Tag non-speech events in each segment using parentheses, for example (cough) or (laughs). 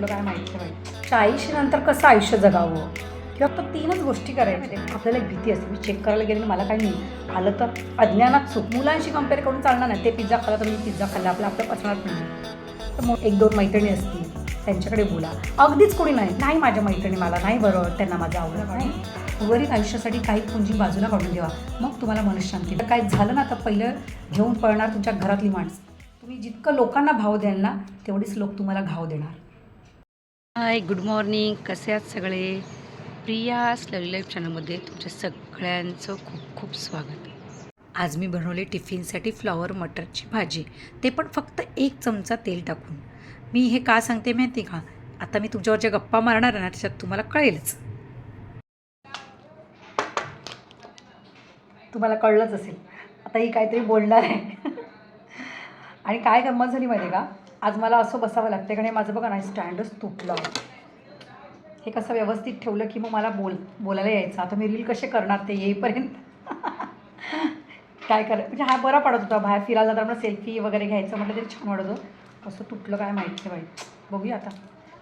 तुटलं काय माहिती नाही कसं आयुष्य जगावं? किंवा फक्त तीनच गोष्टी करायच्या आपल्याला एक भीती असते. मी चेक करायला गेले मला काही नाही. आलं तर अज्ञानात चूक. मुलांशी कंपेअर करून चालणार नाही. ते पिझ्झा खाल्ला तर मी पिझ्झा खाल्ला. आपलं आपलं पचणार नाही. तर मग एक दोन मैत्रिणी असतील. त्यांच्याकडे बोला. अगदीच कोणी नाही. नाही माझ्या मैत्रिणी मला. नाही बरं. त्यांना माझं आवडलं नाही? उर्वरित आयुष्यासाठी काही पुंजी बाजूला काढून ठेवा. मग तुम्हाला मनशांती. तर काय झालं ना तर पहिलं घेऊन पळणार तुमच्या घरातली माणसं. तुम्ही जितकं लोकांना भाव द्याल ना तेवढीच लोक तुम्हाला घाव देणार. हाय गुड मॉर्निंग कसे आहात सगळे? प्रिया स्लरी लाईफ चॅनलमध्ये तुमच्या सगळ्यांचं खूप खूप स्वागत. आज मी बनवले टिफिनसाठी फ्लॉवर मटरची भाजी. ते पण फक्त एक चमचा तेल टाकून. मी हे का सांगते माहिती का? आता मी तुमच्यावर ज्या गप्पा मारणार आहे ना त्याच्यात तुम्हाला कळेलच. तुम्हाला कळलंच असेल. आता ही काहीतरी बोलणार आहे. आणि काय गंमत झाली माहिती का? आज मला असं बसावं लागतं कारण माझं बघा ना स्टँडच तुटलं. हे कसं व्यवस्थित ठेवलं की मग मला बोल बोलायला यायचं. आता मी रील कसे करणार ते येईपर्यंत? (laughs) काय कर म्हणजे हा बरा पडत होता. बाहेर फिरायला जाता म्हणून सेल्फी वगैरे घ्यायचं म्हटलं तरी छान वाटत होतं. असं तुटलं काय माहिती नाही बाई. बघूया आता.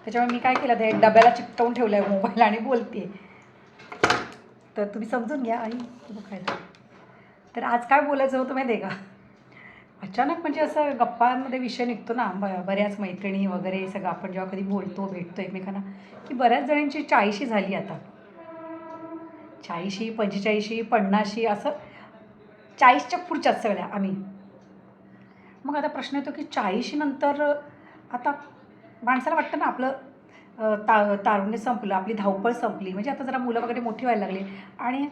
त्याच्यामुळे मी काय केलं ते डब्याला चिकटवून ठेवलं आहे मोबाईल आणि बोलते तर तुम्ही समजून घ्या आई. बघायला. तर आज काय बोलायचं होतं माहिती आहे का? अचानक म्हणजे असं गप्पांमध्ये विषय निघतो ना ब बऱ्याच मैत्रिणी वगैरे सगळं आपण जेव्हा कधी बोलतो भेटतो एकमेकांना की बऱ्याच जणांची चाळीशी झाली आता. चाळीशी पंचेचाळीशी पन्नाशी असं चाळीसच्या पुढच्याच सगळ्या आम्ही. मग आता प्रश्न येतो की चाळीशी नंतर आता माणसाला वाटतं ना आपलं ता तारुण्य संपलं आपली धावपळ संपली. म्हणजे आता जरा मुलं वगैरे मोठी व्हायला लागली. आणि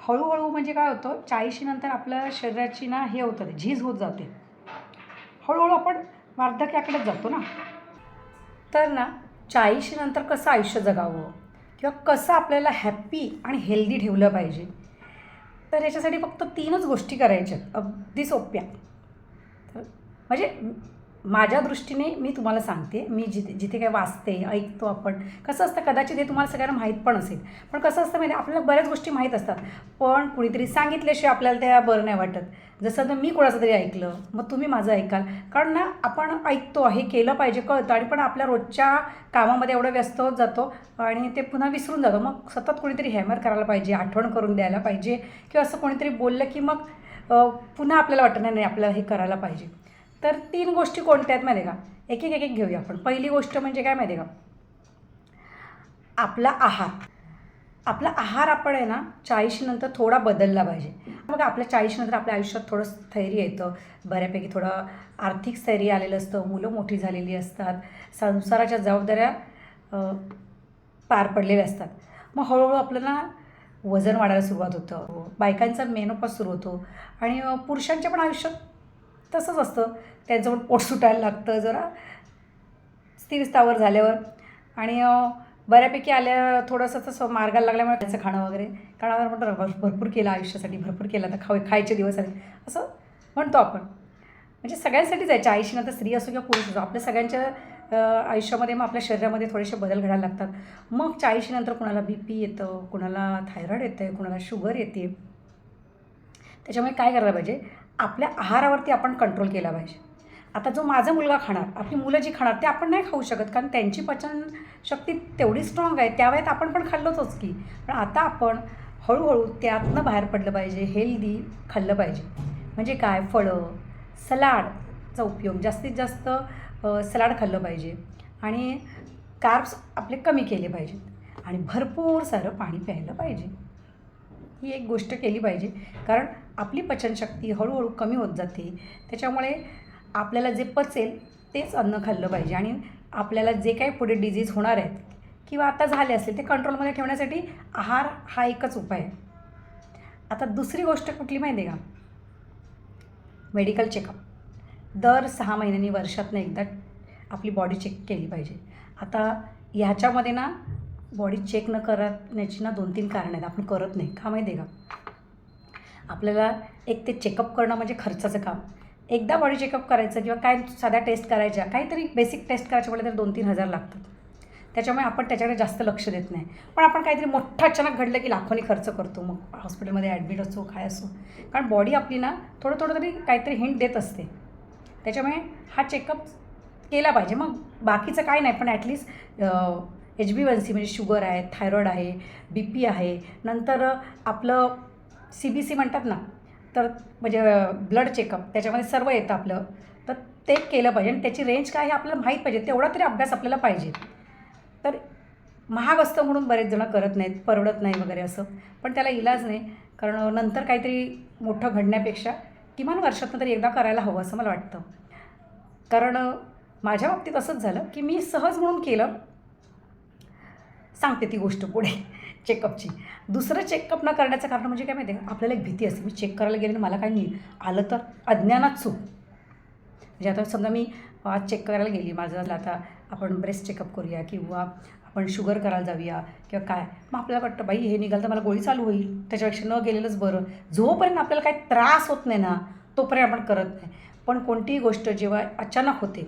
हळूहळू म्हणजे काय होतं चाळीशीनंतर आपल्या शरीराची ना हे होतं झीज होत जाते. हळूहळू आपण वार्धक्याकडेच जातो ना. तर ना चाळीशीनंतर कसं आयुष्य जगावं? किंवा कसं आपल्याला हॅप्पी आणि हेल्दी ठेवलं पाहिजे? तर याच्यासाठी फक्त तीनच गोष्टी करायच्या अगदी सोप्या. तर म्हणजे माझ्या दृष्टीने मी तुम्हाला सांगते मी जिथे जिथे काय वाचते ऐकतो आपण कसं असतं कदाचित हे तुम्हाला सगळ्यांना माहीत पण असेल. पण कसं असतं माहिती आहे, आपल्याला बऱ्याच गोष्टी माहीत असतात. पण कुणीतरी सांगितल्याशिवाय आपल्याला त्या बरं नाही वाटत. जसं तर मी कोणाचं तरी ऐकलं मग तुम्ही माझं ऐकाल. कारण ना आपण ऐकतो हे केलं पाहिजे कळतं. आणि पण आपल्या रोजच्या कामामध्ये एवढं व्यस्त होत जातो आणि ते पुन्हा विसरून जातो. मग सतत कोणीतरी हॅमर करायला पाहिजे आठवण करून द्यायला पाहिजे किंवा असं कोणीतरी बोललं की मग पुन्हा आपल्याला वाटत नाही नाही आपल्याला हे करायला पाहिजे. तर तीन गोष्टी कोणत्या आहेत माहिती आहे का? एक एक एक एक घेऊया आपण. पहिली गोष्ट म्हणजे काय माहिती आहे का? आपला आहार. आपला आहार आपण आहे ना चाळीशीनंतर थोडा बदलला पाहिजे. मग आपल्या चाळीशीनंतर आपल्या आयुष्यात थोडं स्थैर्य येतं. बऱ्यापैकी थोडं आर्थिक स्थैर्य आलेलं असतं. मुलं मोठी झालेली असतात. संसाराच्या जबाबदाऱ्या पार पडलेल्या असतात. मग हळूहळू आपल्याला वजन वाढायला सुरुवात होतं. बायकांचा मेनोपास सुरू होतो. आणि पुरुषांच्या पण आयुष्यात तसंच असतं. त्यांचं पण पोट सुटायला लागतं जरा. स्थिरस्थावर झाल्यावर. आणि बऱ्यापैकी आल्या थोडंसं तसं मार्गाला लागल्यामुळे त्याचं खाणं वगैरे. कारण आपण म्हणतो भर भरपूर केलं आयुष्यासाठी भरपूर केलं. तर खाऊ खायचे दिवस आले असं म्हणतो आपण. म्हणजे सगळ्यांसाठीच आहे. चाळीशीनंतर स्त्री असो किंवा पुरुष असो. आपल्या सगळ्यांच्या आयुष्यामध्ये मग आपल्या शरीरामध्ये थोडेसे बदल घडायला लागतात. मग चाळीशीनंतर कुणाला बी पी येतं कुणाला थायरॉईड येतं आहे कुणाला शुगर येते. त्याच्यामुळे काय करायला पाहिजे? आपल्या आहारावरती आपण कंट्रोल केला पाहिजे. आता जो माझा मुलगा खाणार आपली मुलं जी खाणार ते आपण नाही खाऊ शकत कारण त्यांची पचनशक्ती तेवढी स्ट्रॉंग आहे. त्या वेळेत आपण पण खाल्लोच की. पण आता आपण हळूहळू त्यातनं बाहेर पडलं पाहिजे हेल्दी खाल्लं पाहिजे. म्हणजे काय? फळं सलाडचा उपयोग. जास्तीत जास्त सलाड खाल्लं पाहिजे. आणि कार्ब्स आपले कमी केले पाहिजेत. आणि भरपूर सारं पाणी प्यायलं पाहिजे. ही एक गोष्ट केली पाहिजे. कारण आपली पचनशक्ती हळूहळू कमी होत जाते. त्याच्यामुळे आपल्याला जे पचेल तेच अन्न खाल्लं पाहिजे. आणि आपल्याला जे काही पुढे डिझीज होणार आहेत किंवा आता झाले असेल ते कंट्रोलमध्ये ठेवण्यासाठी आहार हा एकच उपाय आहे. आता दुसरी गोष्ट कुठली माहिती आहे का? मेडिकल चेकअप दर सहा महिन्यांनी वर्षातनं एकदा आपली बॉडी चेक केली पाहिजे. आता ह्याच्यामध्ये ना बॉडी चेक न करण्याची ना दोन तीन कारणं आहेत. आपण करत नाही. का माहिती आहे का? आपल्याला एक ते चेकअप करणं म्हणजे खर्चाचं काम. एकदा बॉडी चेकअप करायचं किंवा काय साध्या टेस्ट करायच्या काहीतरी बेसिक टेस्ट करायच्या म्हटलं तर दोन तीन हजार लागतात. त्याच्यामुळे आपण त्याच्याकडे जास्त लक्ष देत नाही. पण आपण काहीतरी मोठं अचानक घडलं की लाखोनी खर्च करतो. मग हॉस्पिटलमध्ये ॲडमिट असो काय असो. कारण बॉडी आपली ना थोडं थोडं तरी काहीतरी हिंट देत असते. त्याच्यामुळे हा चेकअप केला पाहिजे. मग बाकीचं काय नाही. पण at least H B one C म्हणजे शुगर आहे थायरॉईड आहे बी पी आहे. नंतर आपलं सी बी सी म्हणतात ना तर म्हणजे ब्लड चेकअप त्याच्यामध्ये सर्व येतं आपलं. तर ते केलं पाहिजे आणि त्याची रेंज काय हे आपल्याला माहीत पाहिजे तेवढा तरी अभ्यास आपल्याला पाहिजे. तर महाग असतं म्हणून बरेच जणं करत नाहीत परवडत नाही वगैरे असं. पण त्याला इलाज नाही कारण नंतर काहीतरी मोठं घडण्यापेक्षा किमान वर्षातनं तरी एकदा करायला हवं असं मला वाटतं. कारण माझ्या बाबतीत असंच झालं की मी सहज म्हणून केलं सांगते ती गोष्ट पुढे चेकअपची. दुसरं चेकअप न करण्याचं कारण म्हणजे काय माहिती आहे आपल्याला एक भीती असते. मी चेक करायला गेले आणि मला काय नाही. आलं तर अज्ञानात चूक. म्हणजे आता समजा मी आज चेक करायला गेली. माझं आता आपण ब्रेस्ट चेकअप करूया किंवा आपण शुगर करायला जाऊया किंवा काय? मग आपल्याला वाटतं बाई हे निघालं तर मला गोळी चालू होईल. त्याच्यापेक्षा न गेलेलंच बरं. जोपर्यंत आपल्याला काही त्रास होत नाही ना तोपर्यंत आपण करत नाही. पण कोणतीही गोष्ट जेव्हा अचानक होते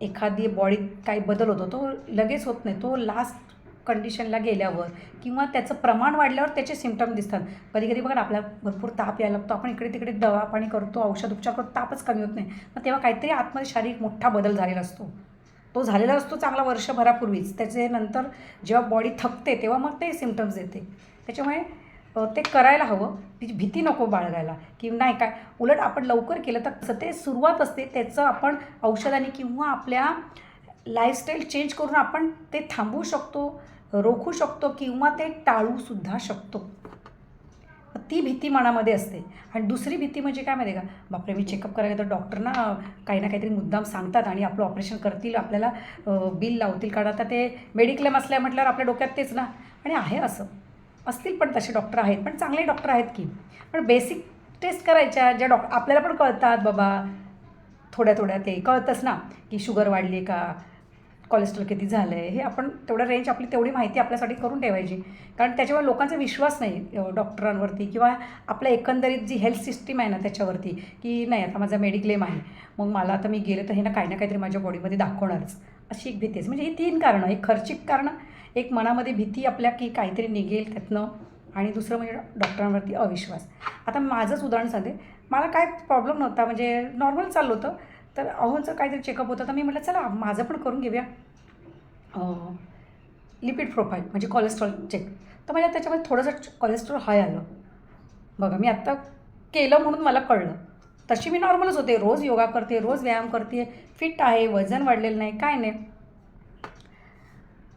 एखादी बॉडीत काही बदल होतो तो लगेच होत नाही. तो लास्ट कंडिशनला गेल्यावर किंवा त्याचं प्रमाण वाढल्यावर त्याचे सिमटम दिसतात. कधी कधी बघा आपल्याला भरपूर ताप यायला लागतो. आपण इकडे तिकडे दवा पाणी करतो औषध उपचार करतो तापच कमी होत नाही. मग तेव्हा काहीतरी आतमध्ये शारीरिक मोठा बदल झालेला असतो. तो झालेला असतो चांगला वर्षभरापूर्वीच. त्याचे नंतर जेव्हा बॉडी थकते तेव्हा मग ते सिमटम्स येते. त्याच्यामुळे ते करायला हवं. तिची भीती नको बाळगायला. की नाही काय उलट आपण लवकर केलं तर कसं ते सुरुवात असते त्याचं आपण औषधाने किंवा आपल्या लाईफस्टाईल चेंज करून आपण ते थांबवू शकतो रोखू शकतो किंवा ते टाळूसुद्धा शकतो. ती भीती मनामध्ये असते. आणि दुसरी भीती म्हणजे काय माहिती आहे का? बापरे मी चेकअप करायला तर डॉक्टर ना काही ना काहीतरी मुद्दाम सांगतात आणि आपलं ऑपरेशन करतील आपल्याला बिल लावतील. कारण आता ते मेडिक्लेम असल्या म्हटल्यावर आपल्या डोक्यात तेच ना. आणि आहे असं. असतील पण तसे डॉक्टर आहेत. पण चांगले डॉक्टर आहेत की. पण बेसिक टेस्ट करायच्या ज्या डॉक्टर आपल्याला पण कळतात बाबा थोड्या थोड्या ते कळतंच ना की शुगर वाढली आहे का? कोलेस्ट्रॉल किती झालं आहे हे आपण तेवढं रेंज आपली तेवढी माहिती आपल्यासाठी करून ठेवायची. कारण त्याच्यावर लोकांचा विश्वास नाही डॉक्टरांवरती किंवा आपल्या एकंदरीत जी हेल्थ सिस्टीम आहे ना त्याच्यावरती की नाही आता माझा मेडिक्लेम आहे मग मला आता मी गेले तर हे ना काही ना काहीतरी माझ्या बॉडीमध्ये दाखवणारच. अशी एक भीती आहे. म्हणजे ही तीन कारणं एक खर्चिक कारणं एक मनामध्ये भीती आपल्या की काहीतरी निघेल त्यातनं आणि दुसरं म्हणजे डॉक्टरांवरती अविश्वास. आता माझंच उदाहरण सांगते. मला काय प्रॉब्लेम नव्हता म्हणजे नॉर्मल चाललं होतं. तर अहोंचं काहीतरी चेकअप होतं तर मी म्हटलं चला माझं पण करून घेऊया. लिपिड प्रोफाईल म्हणजे कोलेस्ट्रॉल चेक तर माझ्या त्याच्यामध्ये थोडंसं कोलेस्ट्रॉल हाय आलं. बघा मी आत्ता केलं म्हणून मला कळलं. तशी मी नॉर्मलच होते. रोज योगा करते रोज व्यायाम करते. फिट आहे वजन वाढलेलं नाही काय नाही.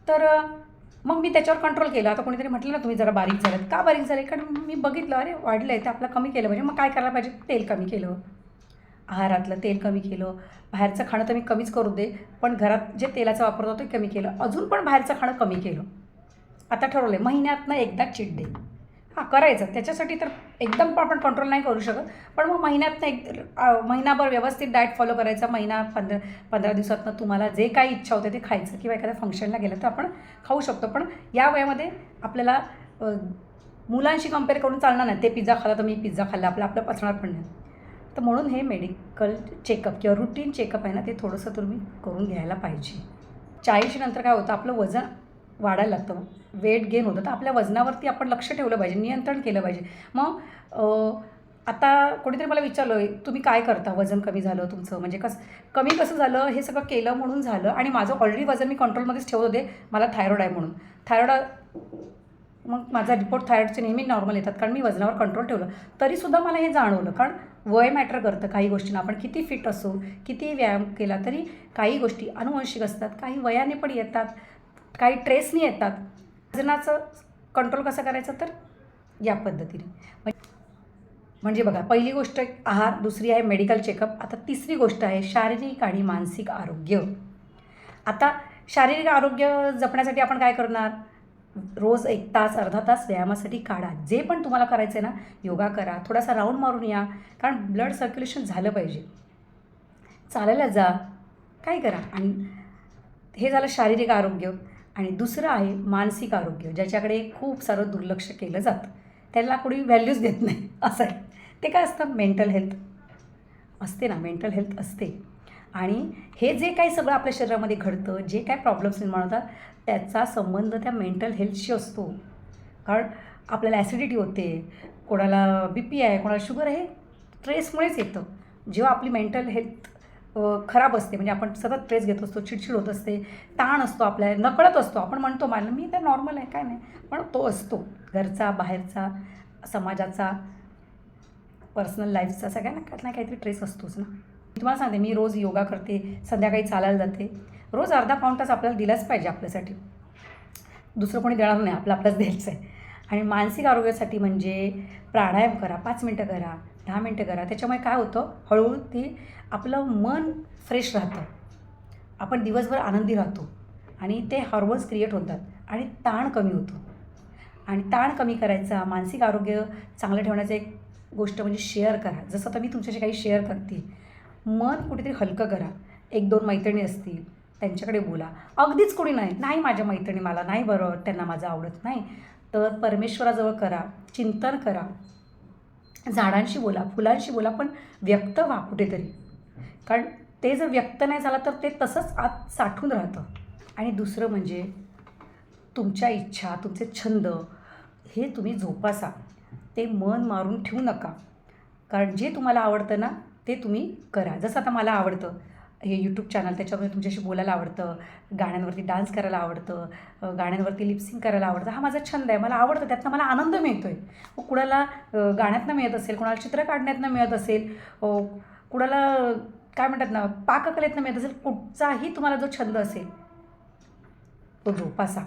तर मग मी त्याच्यावर कंट्रोल केलं. आता कोणीतरी म्हटलं ना तुम्ही जरा बारीक झालं का बारीक झाले? कारण मी बघितलं अरे वाढलं आहे ते आपलं कमी केलं पाहिजे. मग काय करायला पाहिजे? तेल कमी केलं. आहारातलं तेल कमी केलं बाहेरचं खाणं तर मी कमीच करू दे पण घरात जे तेलाचा वापर होतो ते कमी केलं. अजून पण बाहेरचं खाणं कमी केलं. आता ठरवलं आहे महिन्यातनं एकदा चिट डे हां करायचं. त्याच्यासाठी तर एकदम पण आपण कंट्रोल नाही करू शकत. पण मग महिन्यातनं एक महिनाभर व्यवस्थित डाएट फॉलो करायचा. महिना पंधरा पंधरा दिवसातनं तुम्हाला जे काही इच्छा होते ते खायचं. किंवा एखाद्या फंक्शनला गेलं तर आपण खाऊ शकतो. पण या वयामध्ये आपल्याला मुलांशी कंपेअर करून चालणार नाही. ते पिझ्झा खाल्ला तर मी पिझ्झा खाल्ला. आपलं आपलं पचणार पण नाही. तर म्हणून हे मेडिकल चेकअप किंवा रुटीन चेकअप आहे ना ते थोडंसं तुम्ही करून घ्यायला पाहिजे. चाळीशीनंतर काय होतं आपलं वजन वाढायला लागतं. वेट गेन होतं. तर आपल्या वजनावरती आपण लक्ष ठेवलं पाहिजे नियंत्रण केलं पाहिजे. मग आता कोणीतरी मला विचारलं तुम्ही काय करता? वजन कमी झालं तुमचं? म्हणजे कसं कमी कसं झालं? हे सगळं केलं म्हणून झालं आणि माझं ऑलरेडी वजन मी कंट्रोलमध्येच ठेवत होते. मला थायरॉइड आहे म्हणून. थायरॉइड मग माझा रिपोर्ट थायरॉइडचे नेहमी नॉर्मल येतात कारण मी वजनावर कंट्रोल ठेवलं. तरीसुद्धा मला हे जाणवलं कारण वय मॅटर करतं काही गोष्टींना. आपण किती फिट असू किती व्यायाम केला तरी काही गोष्टी अनुवंशिक असतात काही वयाने पण येतात काही ट्रेसनी येतात. वजनाचं कंट्रोल कसं करायचं तर? या पद्धतीने. म्हणजे बघा पहिली गोष्ट आहार दुसरी आहे मेडिकल चेकअप आता तिसरी गोष्ट आहे शारीरिक आणि मानसिक आरोग्य. आता शारीरिक आरोग्य जपण्यासाठी आपण काय करणार? रोज एक तास अर्धा तास व्यायामासाठी काढा. जे पण तुम्हाला करायचं आहे ना योगा करा. थोडासा राऊंड मारून या कारण ब्लड सर्क्युलेशन झालं पाहिजे. चालायला जा. काय करा? आणि हे झालं शारीरिक आरोग्य. आणि दुसरं आहे मानसिक आरोग्य ज्याच्याकडे खूप सारं दुर्लक्ष केलं जातं. त्याला कोणी व्हॅल्यूज देत नाही. असं आहे. ते काय असतं? मेंटल हेल्थ असते ना. मेंटल हेल्थ असते. आणि हे जे काही सगळं आपल्या शरीरामध्ये घडतं जे काय प्रॉब्लेम्स निर्माण होतात त्याचा संबंध त्या मेंटल हेल्थशी असतो. कारण आपल्याला ॲसिडिटी होते कोणाला बी पी आहे कोणाला शुगर आहे स्ट्रेसमुळेच येतं. जेव्हा आपली मेंटल हेल्थ खराब असते म्हणजे आपण सतत स्ट्रेस घेत असतो चिडचिड होत असते ताण असतो आपल्या नकळत असतो. आपण म्हणतो मला मी तर नॉर्मल आहे काय नाही. पण तो असतो. घरचा बाहेरचा समाजाचा पर्सनल लाईफचा सगळ्यांना काही ना काहीतरी ट्रेस असतोच ना. तुम्हाला सांगते मी रोज योगा करते संध्याकाळी चालायला जाते. रोज अर्धा पाऊण तास आपल्याला दिलाच पाहिजे आपल्यासाठी. दुसरं कोणी देणार नाही आपलं आपलंच द्यायचं आहे आणि मानसिक आरोग्यासाठी म्हणजे प्राणायाम करा पाच मिनटं करा दहा मिनटं करा. त्याच्यामुळे काय होतं हळूहळू ती आपलं मन फ्रेश राहतं. आपण दिवसभर आनंदी राहतो. आणि ते हॉर्मोन्स क्रिएट होतात. आणि ताण कमी होतो. आणि ताण कमी करायचा मानसिक आरोग्य चांगलं ठेवण्याचं एक गोष्ट म्हणजे शेअर करा. जसं आता मी तुमच्याशी काही शेअर करते मन कुठेतरी हलकं करा. एक दोन मैत्रिणी असतील त्यांच्याकडे बोला. अगदीच कोणी नाही. नाही माझ्या मैत्रिणी मला नाही बरोबर त्यांना माझं आवडत नाही. तर परमेश्वराजवळ करा चिंतन करा. झाडांशी बोला फुलांशी बोला पण व्यक्त व्हा कुठेतरी. कारण ते जर व्यक्त नाही झालं तर ते तसंच आत साठून राहतं. आणि दुसरं म्हणजे तुमच्या इच्छा तुमचे छंद हे तुम्ही जोपासा. ते मन मारून ठेवू नका. कारण जे तुम्हाला आवडतं ना ते तुम्ही करा. जसं आता मला आवडतं हे यूट्यूब चॅनल त्याच्यामध्ये तुमच्याशी बोलायला आवडतं गाण्यांवरती डान्स करायला आवडतं गाण्यांवरती लिपसिंग करायला आवडतं. हा माझा छंद आहे. मला आवडतं. त्यातनं मला आनंद मिळतो आहे मग कुणाला गाण्यातनं मिळत असेल कुणाला चित्र काढण्यातनं मिळत असेल कुणाला काय म्हणतात ना पाककलेतनं मिळत असेल कुठचाही तुम्हाला जो छंद असेल तो जोपासा.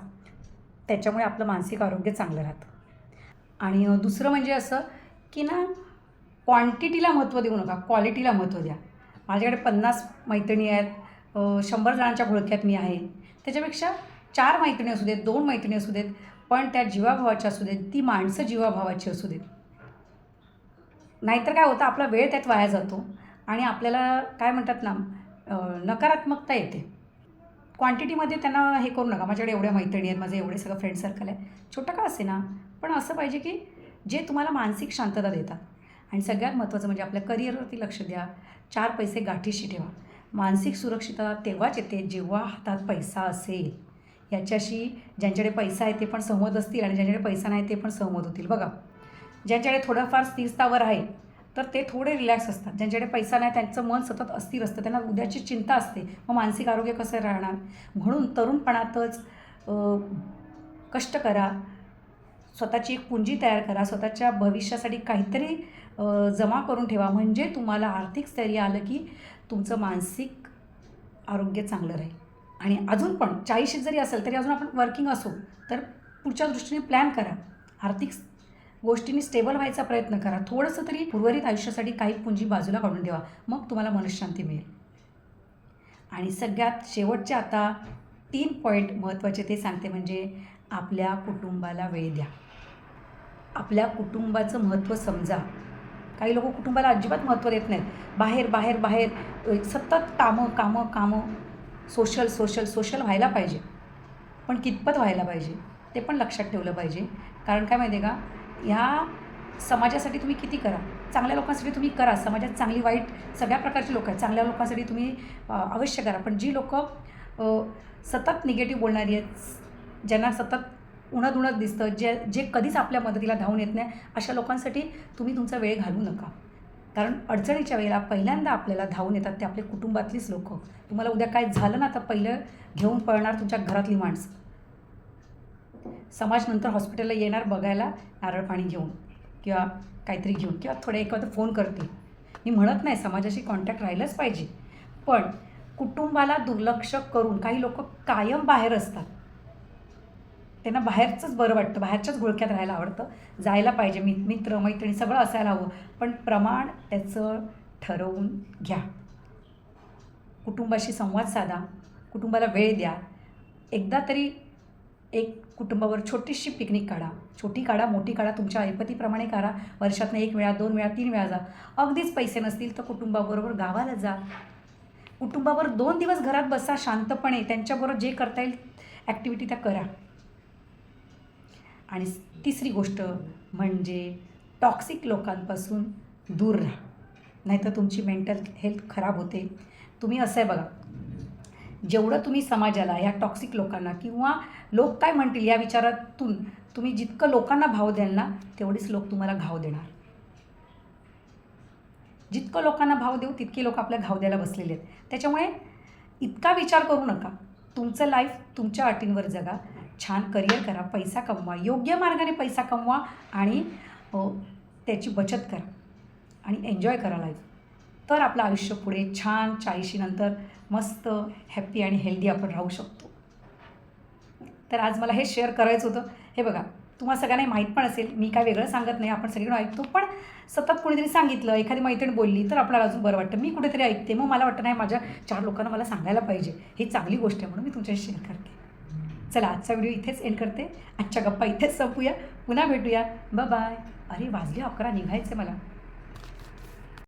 त्याच्यामुळे आपलं मानसिक आरोग्य चांगलं राहतं. आणि दुसरं म्हणजे असं की ना क्वांटिटीला महत्त्व देऊ नका क्वालिटीला महत्त्व द्या. माझ्याकडे पन्नास मैत्रिणी आहेत शंभर जणांच्या घोळक्यात मी आहे. त्याच्यापेक्षा चार मैत्रिणी असू देत दोन मैत्रिणी असू देत पण त्या जीवाभावाच्या असू देत ती माणसं जीवाभावाची असू देत. नाहीतर काय होतं आपला वेळ त्यात वाया जातो आणि आपल्याला काय म्हणतात ना नकारात्मकता येते. क्वांटिटीमध्ये त्यांना हे करू नका माझ्याकडे एवढ्या मैत्रिणी आहेत माझे एवढे सगळं फ्रेंड सर्कल आहे छोटं का असे ना पण असं पाहिजे की जे तुम्हाला मानसिक शांतता देतात. आणि सगळ्यात महत्त्वाचं म्हणजे आपल्या करिअरवरती लक्ष द्या. चार पैसे गाठीशी ठेवा. मानसिक सुरक्षितता तेव्हाच येते जेव्हा हातात पैसा असेल. याच्याशी ज्यांच्याकडे पैसा आहे ते पण सहमत असतील आणि ज्यांच्याकडे पैसा नाही ते पण सहमत होतील. बघा ज्यांच्याकडे थोडंफार स्थिरस्थावर आहे तर ते थोडे रिलॅक्स असतात. ज्यांच्याकडे पैसा नाही त्यांचं मन सतत अस्थिर असतं. त्यांना उद्याची चिंता असते. मग मानसिक आरोग्य कसं राहणार? म्हणून तरुणपणातच कष्ट करा. स्वतःची एक पुंजी तयार करा. स्वतःच्या भविष्यासाठी काहीतरी जमा करून ठेवा. म्हणजे तुम्हाला आर्थिक स्थैर्य आलं की तुमचं मानसिक आरोग्य चांगलं राहील. आणि अजून पण चाळीशीत जरी असेल तरी अजून आपण वर्किंग असू तर पुढच्या दृष्टीने प्लॅन करा. आर्थिक गोष्टींनी स्टेबल व्हायचा प्रयत्न करा. थोडंसं तरी उर्वरित आयुष्यासाठी काही पुंजी बाजूला काढून ठेवा. मग तुम्हाला मनशांती मिळेल. आणि सगळ्यात शेवटचे आता तीन पॉईंट महत्त्वाचे ते सांगते म्हणजे आपल्या कुटुंबाला वेळ द्या. आपल्या कुटुंबाचं महत्त्व समजा. काही लोक कुटुंबाला अजिबात महत्त्व देत नाहीत. बाहेर बाहेर बाहेर सतत कामं कामं कामं सोशल सोशल सोशल व्हायला पाहिजे. पण कितपत व्हायला पाहिजे ते पण लक्षात ठेवलं पाहिजे. कारण काय माहिती आहे का? ह्या समाजासाठी तुम्ही किती करा. चांगल्या लोकांसाठी तुम्ही करा. समाजात चांगली वाईट सगळ्या प्रकारची लोक आहेत. चांगल्या लोकांसाठी तुम्ही अवश्य करा. पण जी लोक सतत निगेटिव्ह बोलणारी आहेत ज्यांना सतत उणत उणत दिसतं. जे जे कधीच आपल्या मदतीला धावून येत नाही अशा लोकांसाठी तुम्ही तुमचा वेळ घालवू नका. कारण अडचणीच्या वेळेला पहिल्यांदा आपल्याला धावून येतात ते आपले कुटुंबातलीच लोक. तुम्हाला उद्या काय झालं ना तर पहिलं घेऊन पळणार तुमच्या घरातली माणसं. समाज नंतर हॉस्पिटलला येणार बघायला नारळ पाणी घेऊन किंवा काहीतरी घेऊन किंवा थोडे एखादं फोन करते मी म्हणत नाही समाजाशी कॉन्टॅक्ट राहिलंच पाहिजे. पण कुटुंबाला दुर्लक्ष करून काही लोक कायम बाहेर असतात. त्यांना बाहेरचंच बरं वाटतं बाहेरच्याच घोळक्यात राहायला आवडतं. जायला पाहिजे मित मित्र मैत्रिणी सगळं असायला हवं. पण प्रमाण त्याचं ठरवून घ्या. कुटुंबाशी संवाद साधा. कुटुंबाला वेळ द्या. एकदा तरी एक कुटुंबावर छोटीशी पिकनिक काढा. छोटी काढा मोठी काढा तुमच्या ऐपतीप्रमाणे करा. वर्षातनं एक वेळा दोन वेळा तीन वेळा जा. अगदीच पैसे नसतील तर कुटुंबाबरोबर गावाला जा. कुटुंबावर दोन दिवस घरात बसा शांतपणे. त्यांच्याबरोबर जे करता येईल ॲक्टिव्हिटी त्या करा. आणि तिसरी गोष्ट म्हणजे टॉक्सिक लोकांपासून दूर राहा. नाहीतर तुमची मेंटल हेल्थ खराब होते. तुम्ही असं आहे बघा जेवढं तुम्ही समाजाला या टॉक्सिक लोकांना किंवा लोक काय म्हणतील या विचारातून तुम्ही जितकं लोकांना भाव द्याल ना तेवढेच लोक तुम्हाला घाव देणार. जितकं लोकांना भाव देऊ तितके लोक आपल्या घाव द्यायला बसलेले आहेत. त्याच्यामुळे इतका विचार करू नका. तुमचं लाईफ तुमच्या अटींवर जगा. छान करिअर करा पैसा कमवा योग्य मार्गाने पैसा कमवा आणि त्याची बचत करा आणि एन्जॉय करा लाईफ तर आपलं आयुष्य पुढे छान चाळीशीनंतर मस्त हॅप्पी आणि हेल्दी आपण राहू शकतो. तर आज मला हे शेअर करायचं होतं. हे बघा तुम्हाला सगळ्यांना माहीत पण असेल मी काय वेगळं सांगत नाही आपण सगळीकडे ऐकतो पण सतत कोणीतरी सांगितलं एखादी मैत्रीण बोलली तर आपल्याला अजून बरं वाटतं. मी कुठेतरी ऐकते. मग मला वाटतं नाही माझ्या चार लोकांना मला सांगायला पाहिजे. ही चांगली गोष्ट आहे म्हणून मी तुमच्याशी शेअर करते. चला आजचा व्हिडिओ इथेच एंड करते. आजच्या गप्पा इथेच संपूया. पुन्हा भेटूया. बाय अरे वाजले अकरा निघायचे मला.